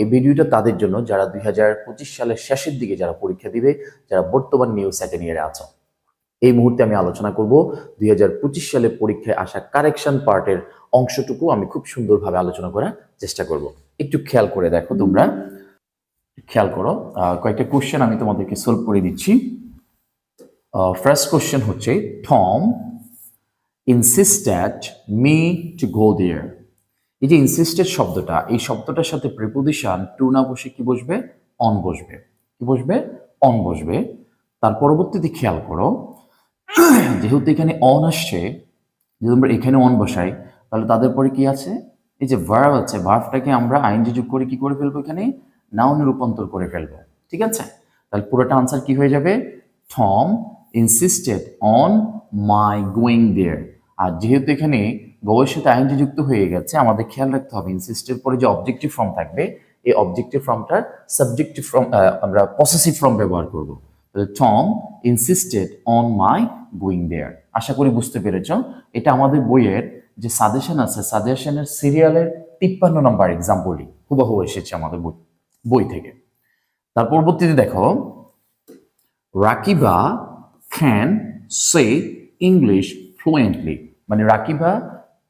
এই ভিডিওটা তাদের জন্য যারা দুই সালের শেষের দিকে যারা পরীক্ষা দিবে, যারা বর্তমান নিউ সেকেন্ড ইয়ারে আছো। এই মুহূর্তে আমি আলোচনা করব দুই সালে পরীক্ষায় আসা কারেকশন পার্টের অংশটুকু আমি খুব সুন্দরভাবে আলোচনা করার চেষ্টা করব। একটু খেয়াল করে দেখো তোমরা। খেয়াল করো। কয়েকটা কোশ্চেন আমি তোমাদেরকে সলভ করে দিচ্ছি। ফার্স্ট কোশ্চেন হচ্ছে Tom insisted me to go there এই যে ইনসিস্টেড শব্দটা, এই শব্দটার সাথে প্রিপোজিশন টু না বসে কি বসবে? অন বসবে। কি বসবে? অন বসবে। তার পরবর্তীতে খেয়াল করো, যেহেতু এখানে অন আসছে, যদি আমরা এখানে অন বসাই, তাহলে তাদের পরে কি আছে? এই যে ভার্ব আছে ভার্বটাকে আমরা আইনজি যোগ করে কি করে ফেলব এখানে? নাউনে রূপান্তর করে ফেলব। ঠিক আছে? তাহলে পুরোটা আনসার কি হয়ে যাবে? Tom insisted on my going there আর যেহেতু এখানে সাথে আইনজি যুক্ত হয়ে গেছে, আমাদের খেয়াল রাখতে হবে ইনসিস্টের পরে যে অবজেক্টিভ ফর্ম থাকবে, এই অবজেক্টিভ ফর্মটার সাবজেক্টিভ ফর্ম আমরা পসেসিভ ফর্ম ব্যবহার করব। Tom insisted on my going there আশা করি বুঝতে পেরেছ, এটা আমাদের বইয়ের যে সাজেশন আছে সাজেশনের সিরিয়ালের তিপ্পান্ন নম্বর এক্সাম্পলই হুবহু এসেছে আমাদের বই বই থেকে। তার পরবর্তীতে দেখো, রাকিবা ক্যান সে ইংলিশ ফ্লুয়েন্টলি মানে রাকিবা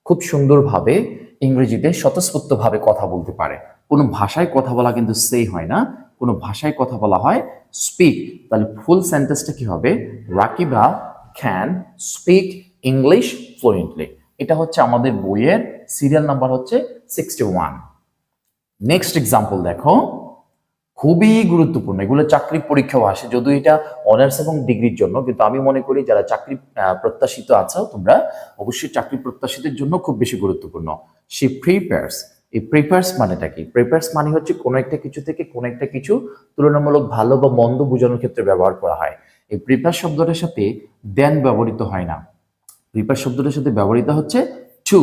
খুব সুন্দরভাবে ইংরেজিতে স্বতঃস্ফূর্তভাবে কথা বলতে পারে। কোনো ভাষায় কথা বলা কিন্তু সেই হয় না। কোনো ভাষায় কথা বলা হয় স্পিক তাহলে ফুল সেন্টেন্সটা কি হবে? Rakiba can speak English fluently এটা হচ্ছে আমাদের বইয়ের সিরিয়াল নাম্বার হচ্ছে সিক্সটি ওয়ান নেক্সট এক্সাম্পল দেখো। খুবই গুরুত্বপূর্ণ। এগুলো চাকরি পরীক্ষাও আসে, যদিও এটা অনার্স এবং ডিগ্রির জন্য, কিন্তু আমি মনে করি যারা চাকরি প্রত্যাশিত আছো, তোমরা অবশ্যই চাকরি প্রত্যাশিতের জন্য খুব বেশি গুরুত্বপূর্ণ। সে প্রিপেয়ার্স এই প্রিপেয়ার্স মানেটা কি? প্রিপেয়ার্স মানে হচ্ছে কোনো একটা কিছু থেকে কোনো একটা কিছু তুলনামূলক ভালো বা মন্দ বোঝানোর ক্ষেত্রে ব্যবহার করা হয়। এই প্রিপেয়ার শব্দটার সাথে দেন ব্যবহৃত হয় না। প্রিপেয়ার শব্দটার সাথে ব্যবহৃত হচ্ছে টু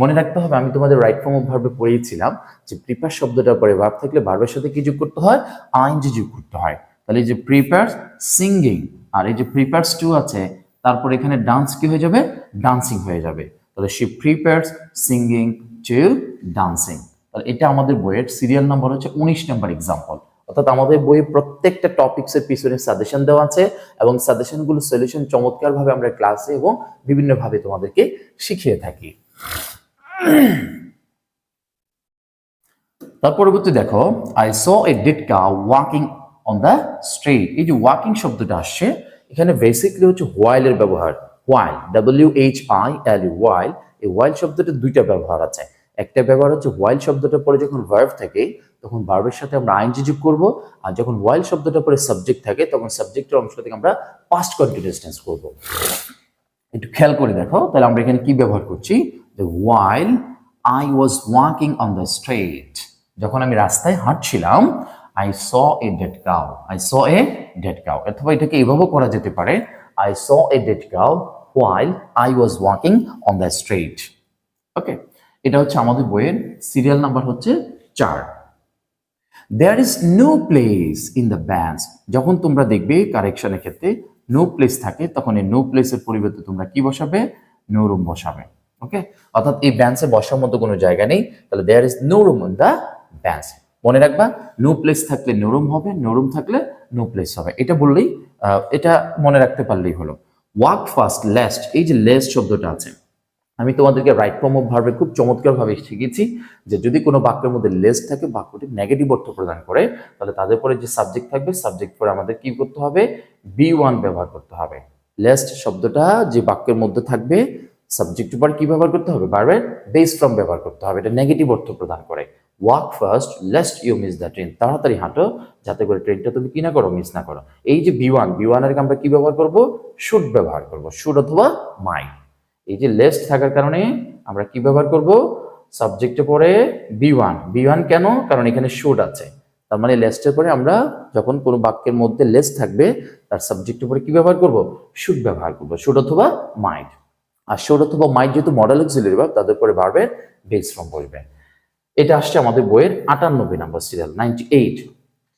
মনে রাখতে হবে, আমি তোমাদের রাইট ফর্ম অফ ভার্বে পড়িয়েছিলাম যে প্রিপেয়ার শব্দটার পরে ভার্ব থাকলে ভার্বের সাথে কি যোগ করতে হয়? আইনজি যোগ করতে হয়। তাহলে এই যে প্রিপেয়ার সিঙ্গিং আর এই যে প্রিপেয়ার্স টু আছে, তারপর এখানে ডান্স কি হয়ে যাবে? ডান্সিং হয়ে যাবে। তাহলে সে প্রিপেয়ার্স সিঙ্গিং টু ডান্সিং তাহলে এটা আমাদের বইয়ের সিরিয়াল নাম্বার হচ্ছে উনিশ নাম্বার এক্সাম্পল অর্থাৎ আমাদের বইয়ে প্রত্যেকটা টপিক্সের পিছনে সাজেশন দেওয়া আছে এবং সাজেশনগুলো সলিউশন চমৎকারভাবে আমরা ক্লাসে এবং বিভিন্নভাবে তোমাদেরকে শিখিয়ে থাকি। তার পরবর্তী দেখো I saw a dead cow walking on the street এই যে ওয়াকিং শব্দটা আসছে, এখানে বেসিকলি হচ্ছে হোয়াইলের ব্যবহার। While W H I L while এই ওয়াইল শব্দটা দুইটা ব্যবহার আছে। একটা ব্যবহার হচ্ছে ওয়াইল শব্দটা পরে যখন ভার্ব থাকে, তখন ভার্বের সাথে আমরা আইনজি যোগ করব, আর যখন ওয়াইল শব্দটা পরে সাবজেক্ট থাকে, তখন সাবজেক্টের অংশ থেকে আমরা পাস্ট কন্টিনিউয়াস টেন্স করব। একটু খেয়াল করে দেখো, তাহলে আমরা এখানে কি ব্যবহার করছি? While I was walking on the street, যখন আমি রাস্তায় হাঁটছিলাম, I saw a dead cow. I saw a dead cow. অথবা এটাকে এভাবেও করা যেতে পারে, I saw a dead cow while I was walking on the street. ওকে এটা হচ্ছে আমাদের বইয়ের সিরিয়াল নাম্বার হচ্ছে চার। There is no place in the bans যখন তোমরা দেখবে কারেকশনের ক্ষেত্রে নো প্লেস থাকে, তখন এই নো প্লেসের পরিবর্তে তোমরা কি বসাবে? নো রুম বসাবে। ওকে অর্থাৎ এই ব্যান্সে বসার মতো কোনো জায়গা নেই। তাহলে there is no room in the bans মনে রাখবা নো প্লেস থাকলে নো রুম হবে নো রুম থাকলে নো প্লেস হবে। এটা বললেই এটা মনে রাখতে পারলেই হলো। ওয়াক ফাস্ট লেস্ট এই যে লেস্ট শব্দটা আছে, আমি তোমাদেরকে রাইট ফর্ম অফ ভার্বে খুব চমৎকারভাবে শিখেছি যে যদি কোনো বাক্যের মধ্যে লেস থাকে, বাক্যটি নেগেটিভ অর্থ প্রদান করে, তাহলে তাদের পরে যে সাবজেক্ট থাকবে সাবজেক্ট পরে আমাদের কি করতে হবে? বি ওয়ান ব্যবহার করতে হবে। লেস্ট শব্দটা যে বাক্যের মধ্যে থাকবে সাবজেক্ট পর কি ব্যবহার করতে হবে? বারবার বেস ফ্রম ব্যবহার করতে হবে। এটা নেগেটিভ অর্থ প্রদান করে। Walk fast lest you miss the train তাড়াতাড়ি হাঁটো, যাতে করে ট্রেনটা তুমি কি না করো মিস না করো। এই যে বি ওয়ান বি ওয়ানের আমরা কি ব্যবহার করব? শুড ব্যবহার করব। শুড অথবা মাই এই যে লেস্ট থাকার কারণে আমরা কি ব্যবহার করব? সাবজেক্টে পরে বি ওয়ান বি ওয়ান কেন? কারণ এখানে শুড আছে। তার মানে লেস্টের পরে আমরা যখন কোনো বাক্যের মধ্যে লেস থাকবে, তার সাবজেক্টের পরে কি ব্যবহার করব? শুড ব্যবহার করব। শুড অথবা মাইন্ড আর শুড অথবা মাইন্ড যেহেতু মডেল অক্সিলারি ভার্ব তাদের পরে ভার্বের বেস ফর্ম বলবে এটা আসছে আমাদের বইয়ের আটানব্বই নাম্বার সিরিয়াল নাইনটি এইট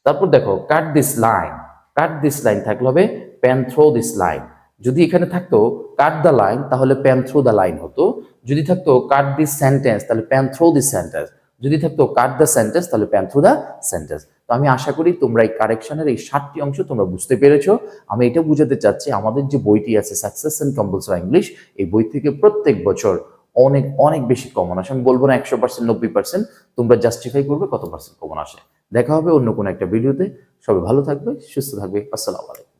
তারপর দেখো cut this line cut this line থাকলে হবে প্যান থ্রো দিস লাইন যদি এখানে থাকতো কাট দ্য লাইন তাহলে প্যান থ্রো দ্য লাইন হতো। যদি থাকতো কাট দিস সেন্টেন্স তাহলে প্যান থ্রো দিস সেন্টেন্স যদি থাকতো কাট দ্য সেন্টেন্স তাহলে প্যান থ্রু দ্য সেন্টেন্স তো আমি আশা করি তোমরা এই কারেকশনের এই সাতটি অংশ তোমরা বুঝতে পেরেছ। আমি এটা বুঝাতে চাচ্ছি, আমাদের যে বইটি আছে সাকসেস অ্যান্ড কম্পালসারি ইংলিশ এই বই থেকে প্রত্যেক বছর অনেক অনেক বেশি কমন আসে। আমি বলব না একশো পার্সেন্ট নব্বই পার্সেন্ট তোমরা জাস্টিফাই করবে কত পার্সেন্ট কমন আসে। দেখা হবে অন্য কোনো একটা ভিডিওতে সবাই ভালো থাকবে, সুস্থ থাকবে। আসসালামু আলাইকুম।